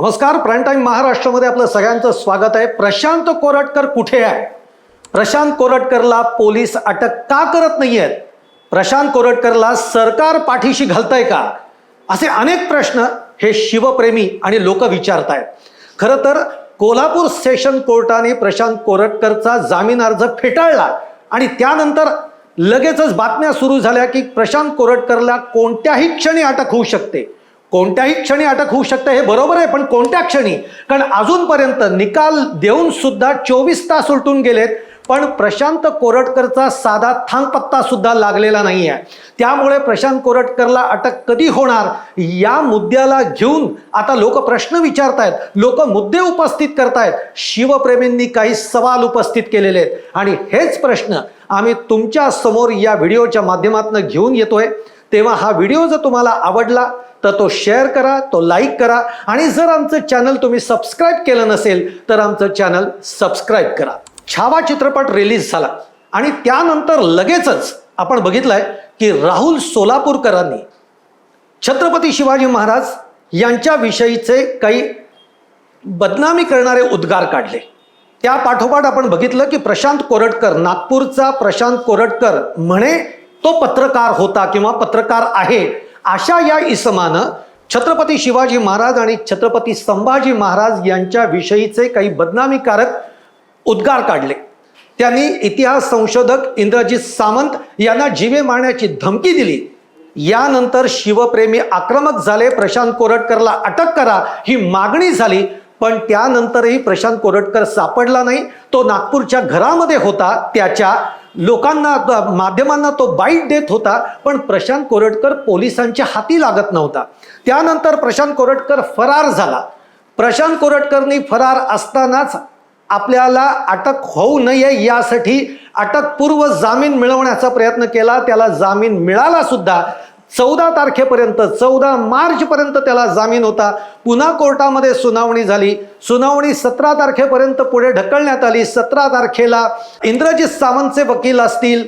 नमस्कार prime time महाराष्ट्रामध्ये आपलं सगळ्यांचं स्वागत आहे. प्रशांत कोरटकर कुठे आहे? प्रशांत कोरटकरला पोलीस अटक का करत नाही आहेत प्रशांत कोरटकरला सरकार पाठीशी घालतंय का? असे अनेक प्रश्न हे शिवप्रेमी आणि लोक विचारत आहेत खरं तर कोल्हापूर सेशन कोर्टाने प्रशांत कोरटकरचा जामीन अर्ज फेटाळला आणि त्यानंतर लगेचच बातम्या सुरू झाल्या की प्रशांत कोरटकरला कोणत्याही क्षणी अटक होऊ शकते. कोणत्याही क्षणी अटक होऊ शकते हे बरोबर आहे पण कोणत्या क्षणी? कारण अजूनपर्यंत निकाल देऊन सुद्धा चोवीस तास उलटून गेलेत पण प्रशांत कोरटकरचा साधा थांगपत्ता सुद्धा लागलेला नाही आहे त्यामुळे प्रशांत कोरटकरला अटक कधी होणार या मुद्द्याला घेऊन आता लोक प्रश्न विचारतायत लोक मुद्दे उपस्थित करतायत शिवप्रेमींनी काही सवाल उपस्थित केलेले आहेत. आणि हेच प्रश्न आम्ही तुमच्यासमोर या व्हिडिओच्या माध्यमातून घेऊन येतोय. तेव्हा हा व्हिडिओ जर तुम्हाला आवडला तर तो शेअर करा तो लाईक करा आणि जर आमचं चॅनल तुम्ही सबस्क्राईब केलं नसेल तर आमचं चॅनल सबस्क्राईब करा. छावा चित्रपट रिलीज झाला आणि त्यानंतर लगेचच आपण बघितलंय की राहुल सोलापूरकरांनी छत्रपती शिवाजी महाराज यांच्याविषयीचे काही बदनामी करणारे उद्गार काढले. त्या पाठोपाठ आपण बघितलं की प्रशांत कोरटकर नागपूरचा प्रशांत कोरटकर म्हणे तो पत्रकार होता किंवा पत्रकार आहे अशा या इसमानं छत्रपती शिवाजी महाराज आणि छत्रपती संभाजी महाराज यांच्याविषयीचे काही बदनामीकारक उद्गार काढले. त्यांनी इतिहास संशोधक इंद्रजित सामंत यांना जीवे मारण्याची धमकी दिली. यानंतर शिवप्रेमी आक्रमक झाले प्रशांत कोरटकरला अटक करा ही मागणी झाली. पण त्यानंतरही प्रशांत कोरटकर सापडला नाही. तो नागपूरच्या घरामध्ये होता. त्याच्या लोकांना माध्यमांना तो बाईट देत होता. पण प्रशांत कोरटकर पोलिसांच्या हाती लागत नव्हता. त्यानंतर प्रशांत कोरटकर फरार झाला. प्रशांत कोरटकरनी फरार असतानाच आपल्याला अटक होऊ नये यासाठी अटकपूर्व जामीन मिळवण्याचा प्रयत्न केला. त्याला जामीन मिळाला सुद्धा. चौदा तारखेपर्यंत चौदा मार्चपर्यंत त्याला जामीन होता. पुन्हा कोर्टामध्ये सुनावणी झाली. सुनावणी सतरा तारखेपर्यंत पुढे ढकलण्यात आली. सतरा तारखेला इंद्रजित सावंतचे वकील असतील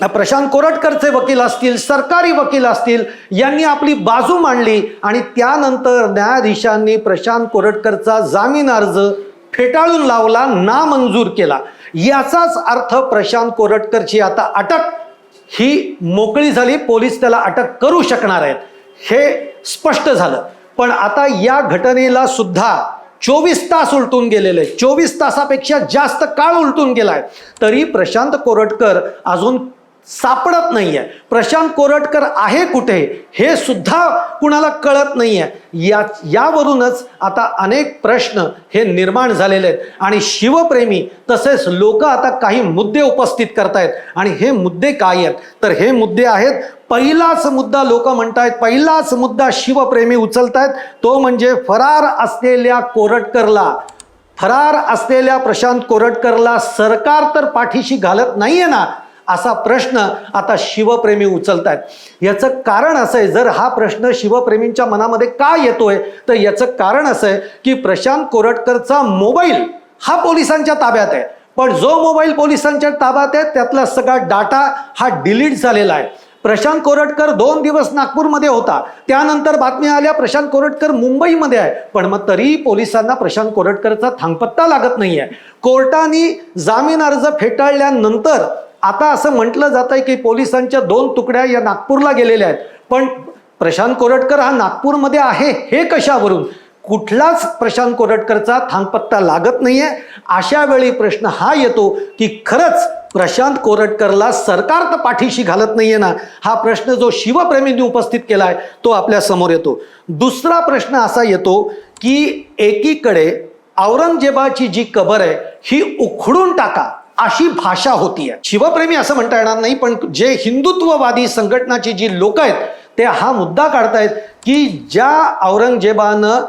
प्रशांत कोरटकरचे वकील असतील सरकारी वकील असतील यांनी आपली बाजू मांडली आणि त्यानंतर न्यायाधीशांनी प्रशांत कोरटकरचा जामीन अर्ज फेटाळून लावला नामंजूर केला. याचाच अर्थ प्रशांत कोरटकरची आता अटक ही मोकळी झाली पोलीस त्याला अटक करू शकणार आहेत. हे स्पष्ट झालं. पण आता या घटनेला सुद्धा चोवीस तास उलटून गेलेले चोवीस तासापेक्षा जास्त काळ उलटून गेलाय. तरी प्रशांत कोरटकर अजून सापडत नाहीये. प्रशांत कोरटकर आहे कुठे हे सुद्धा कुणाला कळत नाहीये. या यावरूनच आता अनेक प्रश्न हे निर्माण झालेले आहेत. आणि शिवप्रेमी तसेच लोक आता काही मुद्दे उपस्थित करतायत. आणि हे मुद्दे काय आहेत? तर हे मुद्दे आहेत पहिलाच मुद्दा लोक म्हणतायत पहिलाच मुद्दा शिवप्रेमी उचलतायत तो म्हणजे फरार असलेल्या कोरटकरला. फरार असलेल्या प्रशांत कोरटकरला सरकार तर पाठीशी घालत नाहीये ना. असा प्रश्न आता शिवप्रेमी उचलतायत. याचं कारण असं आहे जर हा प्रश्न शिवप्रेमींच्या मनामध्ये का येतोय तर याचं कारण असं आहे की प्रशांत कोरटकरचा मोबाईल हा पोलिसांच्या ताब्यात आहे. पण जो मोबाईल पोलिसांच्या ताब्यात आहे त्यातला सगळा डाटा हा डिलीट झालेला आहे. प्रशांत कोरटकर दोन दिवस नागपूरमध्ये होता. त्यानंतर बातम्या आल्या प्रशांत कोरटकर मुंबईमध्ये आहे. पण मग तरीही पोलिसांना प्रशांत कोरटकरचा थांगपत्ता लागत नाहीये. कोर्टाने जामीन अर्ज फेटाळल्यानंतर आता असं म्हटलं जात आहे की पोलिसांच्या दोन तुकड्या या नागपूरला गेलेल्या आहेत. पण प्रशांत कोरटकर हा नागपूरमध्ये आहे हे कशावरून? कुठलाच प्रशांत कोरटकरचा थांगपत्ता लागत नाहीये. अशा वेळी प्रश्न हा येतो की खरंच प्रशांत कोरटकरला सरकार तर पाठीशी घालत नाहीये ना? हा प्रश्न जो शिवप्रेमींनी उपस्थित केला आहे तो आपल्यासमोर येतो. दुसरा प्रश्न असा येतो की एकीकडे औरंगजेबाची जी कबर आहे ही उखडून टाका. अशी भाषा होती आहे. शिवप्रेमी असं म्हणता येणार नाही पण जे हिंदुत्ववादी संघटनाची जी लोक आहेत ते हा मुद्दा काढतायत की ज्या औरंगजेबानं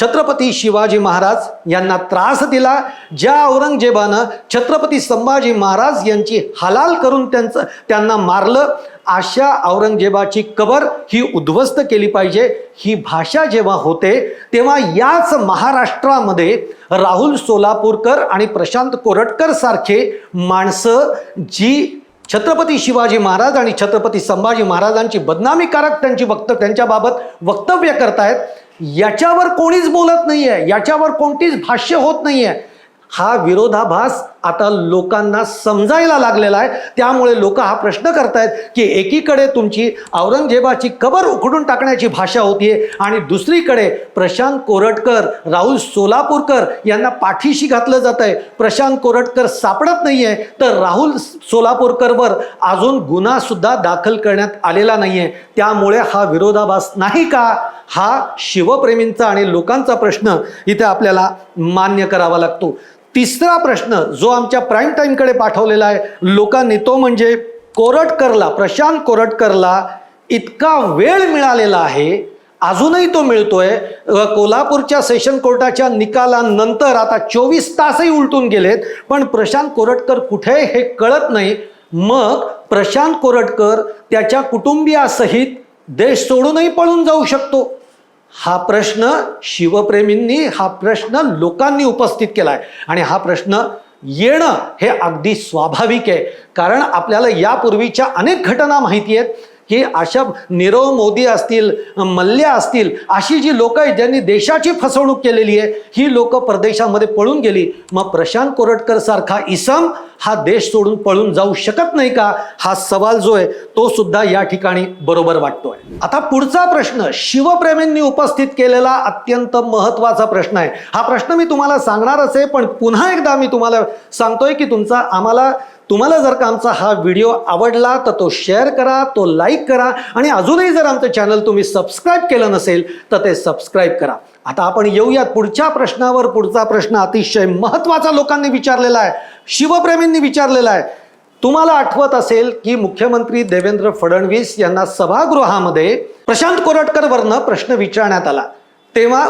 छत्रपती शिवाजी महाराज यांना त्रास दिला. ज्या औरंगजेबानं छत्रपती संभाजी महाराज यांची हलाल करून त्यांचं त्यांना मारलं. अशा औरंगजेबाची कबर ही उद्ध्वस्त केली पाहिजे. ही भाषा जेव्हा होते तेव्हा याच महाराष्ट्रामध्ये राहुल सोलापूरकर आणि प्रशांत कोरटकर सारखे माणसं जी छत्रपती शिवाजी महाराज आणि छत्रपती संभाजी महाराजांची बदनामीकारक त्यांची वक्त त्यांच्याबाबत वक्तव्य करतायत. याच्यावर कोणीच बोलत नाहीये. याच्यावर कोणतीच भाष्य होत नाहीये. हा विरोधाभास आता लोकांना समजायला लागलेला आहे. त्यामुळे लोक हा प्रश्न करतायत की एकीकडे तुमची औरंगजेबाची कबर उखडून टाकण्याची भाषा होतीये आणि दुसरीकडे प्रशांत कोरटकर राहुल सोलापूरकर यांना पाठीशी घातलं जात आहे प्रशांत कोरटकर सापडत नाहीये तर राहुल सोलापूरकरवर अजून गुन्हा सुद्धा दाखल करण्यात आलेला नाहीये. त्यामुळे हा विरोधाभास नाही का? हा शिवप्रेमींचा आणि लोकांचा प्रश्न इथे आपल्याला मान्य करावा लागतो. तिसरा प्रश्न जो आमच्या प्राईम टाईमकडे पाठवलेला आहे लोकांनी तो म्हणजे कोरटकरला प्रशांत कोरटकरला इतका वेळ मिळालेला आहे अजूनही तो मिळतोय. कोल्हापूरच्या सेशन कोर्टाच्या निकालानंतर आता चोवीस तासही उलटून गेलेत पण प्रशांत कोरटकर कुठे हे कळत नाही. मग प्रशांत कोरटकर त्याच्या कुटुंबियासहित देश सोडूनही पळून जाऊ शकतो. हा प्रश्न शिवप्रेमींनी हा प्रश्न लोकांनी उपस्थित केला आहे आणि हा प्रश्न येणं हे अगदी स्वाभाविक आहे. कारण आपल्याला यापूर्वीच्या अनेक घटना माहिती आहेत. की अशा नीरव मोदी असतील मल्ल्या असतील अशी जी लोक आहेत ज्यांनी देशाची फसवणूक केलेली आहे ही लोक परदेशामध्ये पळून गेली. मग प्रशांत कोरटकर सारखा इसम हा देश सोडून पळून जाऊ शकत नाही का? हा सवाल जो आहे तो सुद्धा या ठिकाणी बरोबर वाटतोय. आता पुढचा प्रश्न शिवप्रेमींनी उपस्थित केलेला अत्यंत महत्त्वाचा प्रश्न आहे. हा प्रश्न मी तुम्हाला सांगणारच आहे पण पुन्हा एकदा मी तुम्हाला सांगतोय की तुमचा आम्हाला तुम्हाला जर का आमचा हा व्हिडिओ आवडला तर तो शेअर करा तो लाईक करा आणि अजूनही जर आमचं चॅनल तुम्ही सबस्क्राईब केलं नसेल तर ते सबस्क्राईब करा. आता आपण येऊयात पुढच्या प्रश्नावर. पुढचा प्रश्न अतिशय महत्त्वाचा लोकांनी विचारलेला आहे. शिवप्रेमींनी विचारलेला आहे. तुम्हाला आठवत असेल की मुख्यमंत्री देवेंद्र फडणवीस यांना सभागृहामध्ये प्रशांत कोरटकरवरनं प्रश्न विचारण्यात आला. तेव्हा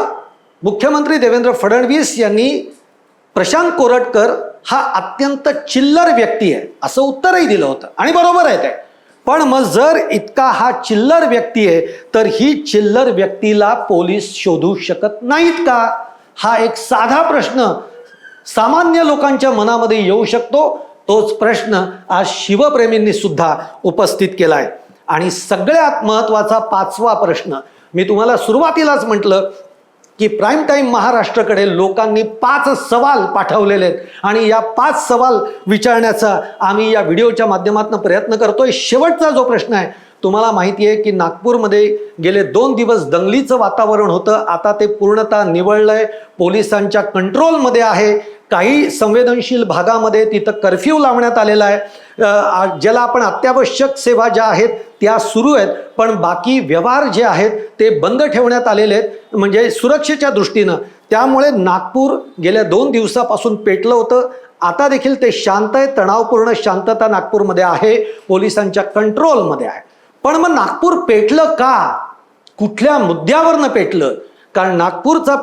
मुख्यमंत्री देवेंद्र फडणवीस यांनी प्रशांत कोरटकर हा अत्यंत चिल्लर व्यक्ती आहे असं उत्तरही दिलं होतं. आणि बरोबर आहे ते. पण मग जर इतका हा चिल्लर व्यक्ती आहे तर ही चिल्लर व्यक्तीला पोलीस शोधू शकत नाहीत का? हा एक साधा प्रश्न सामान्य लोकांच्या मनामध्ये येऊ शकतो. तोच प्रश्न आज शिवप्रेमींनी सुद्धा उपस्थित केला आहे आणि सगळ्यात महत्त्वाचा पाचवा प्रश्न मी तुम्हाला सुरुवातीलाच म्हटलं की प्राईम टाईम महाराष्ट्राकडे लोकांनी पाच सवाल पाठवलेले आहेत. आणि या पाच सवाल विचारण्याचा आम्ही या व्हिडिओच्या माध्यमातून प्रयत्न करतोय. शेवटचा जो प्रश्न आहे तुम्हाला माहिती आहे की नागपूरमध्ये गेले दोन दिवस दंगलीचं वातावरण होतं. आता ते पूर्णतः निवळलंय. पोलिसांच्या कंट्रोलमध्ये आहे. काही संवेदनशील भागामध्ये तिथं कर्फ्यू लावण्यात आलेला आहे. ज्याला आपण अत्यावश्यक सेवा ज्या आहेत त्या सुरू आहेत. पण बाकी व्यवहार जे आहेत ते बंद ठेवण्यात आलेले आहेत. म्हणजे सुरक्षेच्या दृष्टीनं. त्यामुळे नागपूर गेल्या दोन दिवसापासून पेटलं होतं. आता देखील ते शांत आहे. तणावपूर्ण शांतता नागपूरमध्ये आहे. पोलिसांच्या कंट्रोलमध्ये आहे. पण मग नागपूर पेटलं का? कुठल्या मुद्द्यावरनं पेटलं? कारण नागपूरचा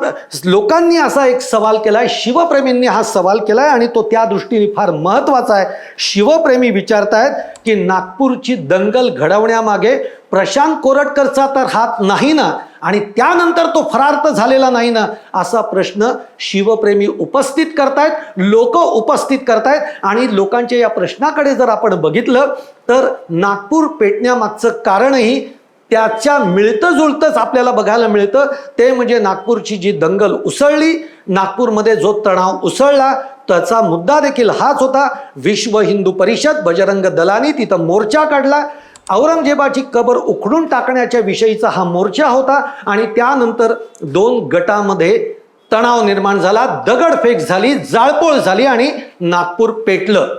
लोकांनी असा एक सवाल केला आहे शिवप्रेमींनी हा सवाल केला आहे आणि तो त्या दृष्टीने फार महत्त्वाचा आहे. शिवप्रेमी विचारतायत की नागपूरची दंगल घडवण्यामागे प्रशांत कोरटकरचा तर हात नाही ना? आणि त्यानंतर तो फरार तर झालेला नाही ना? असा प्रश्न शिवप्रेमी उपस्थित करतायत लोक उपस्थित करतायत आणि लोकांच्या या प्रश्नाकडे जर आपण बघितलं तर नागपूर पेटण्यामागचं कारणही त्याच्या मिळतं जुळतंच आपल्याला बघायला मिळतं. ते म्हणजे नागपूरची जी दंगल उसळली नागपूरमध्ये जो तणाव उसळला त्याचा मुद्दा देखील हाच होता. विश्व हिंदू परिषद बजरंग दलानी तिथं मोर्चा काढला. औरंगजेबाची कबर उखडून टाकण्याच्या विषयीचा हा मोर्चा होता आणि त्यानंतर दोन गटामध्ये तणाव निर्माण झाला दगडफेक झाली जाळपोळ झाली आणि नागपूर पेटलं.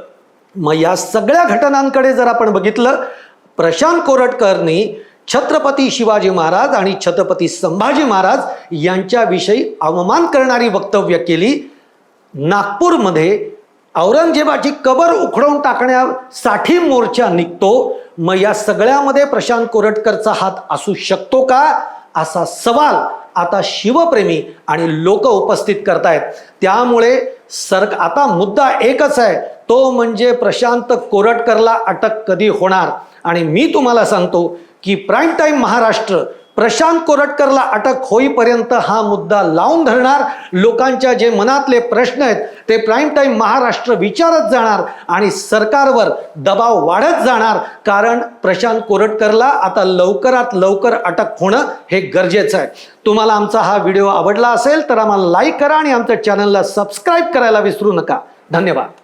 मग या सगळ्या घटनांकडे जर आपण बघितलं प्रशांत कोरटकरनी छत्रपती शिवाजी महाराज आणि छत्रपती संभाजी महाराज यांच्याविषयी अवमान करणारी वक्तव्य केली. नागपूरमध्ये औरंगजेबाची कबर उखडवून टाकण्यासाठी मोर्चा निघतो. मग या सगळ्यामध्ये प्रशांत कोरटकरचा हात असू शकतो का? असा सवाल आता शिवप्रेमी आणि लोक उपस्थित करतायत. त्यामुळे सर आता मुद्दा एकच आहे. तो म्हणजे प्रशांत कोरटकरला अटक कधी होणार? आणि मी तुम्हाला सांगतो की प्राईम टाईम महाराष्ट्र प्रशांत कोरटकरला अटक होईपर्यंत हा मुद्दा लावून धरणार. लोकांच्या जे मनातले प्रश्न आहेत ते प्राईम टाईम महाराष्ट्र विचारत जाणार आणि सरकारवर दबाव वाढत जाणार. कारण प्रशांत कोरटकरला आता लवकरात लवकर अटक होणं हे गरजेचं आहे. तुम्हाला आमचा हा व्हिडिओ आवडला असेल तर आम्हाला लाईक करा आणि आमच्या चॅनलला सबस्क्राईब करायला विसरू नका. धन्यवाद.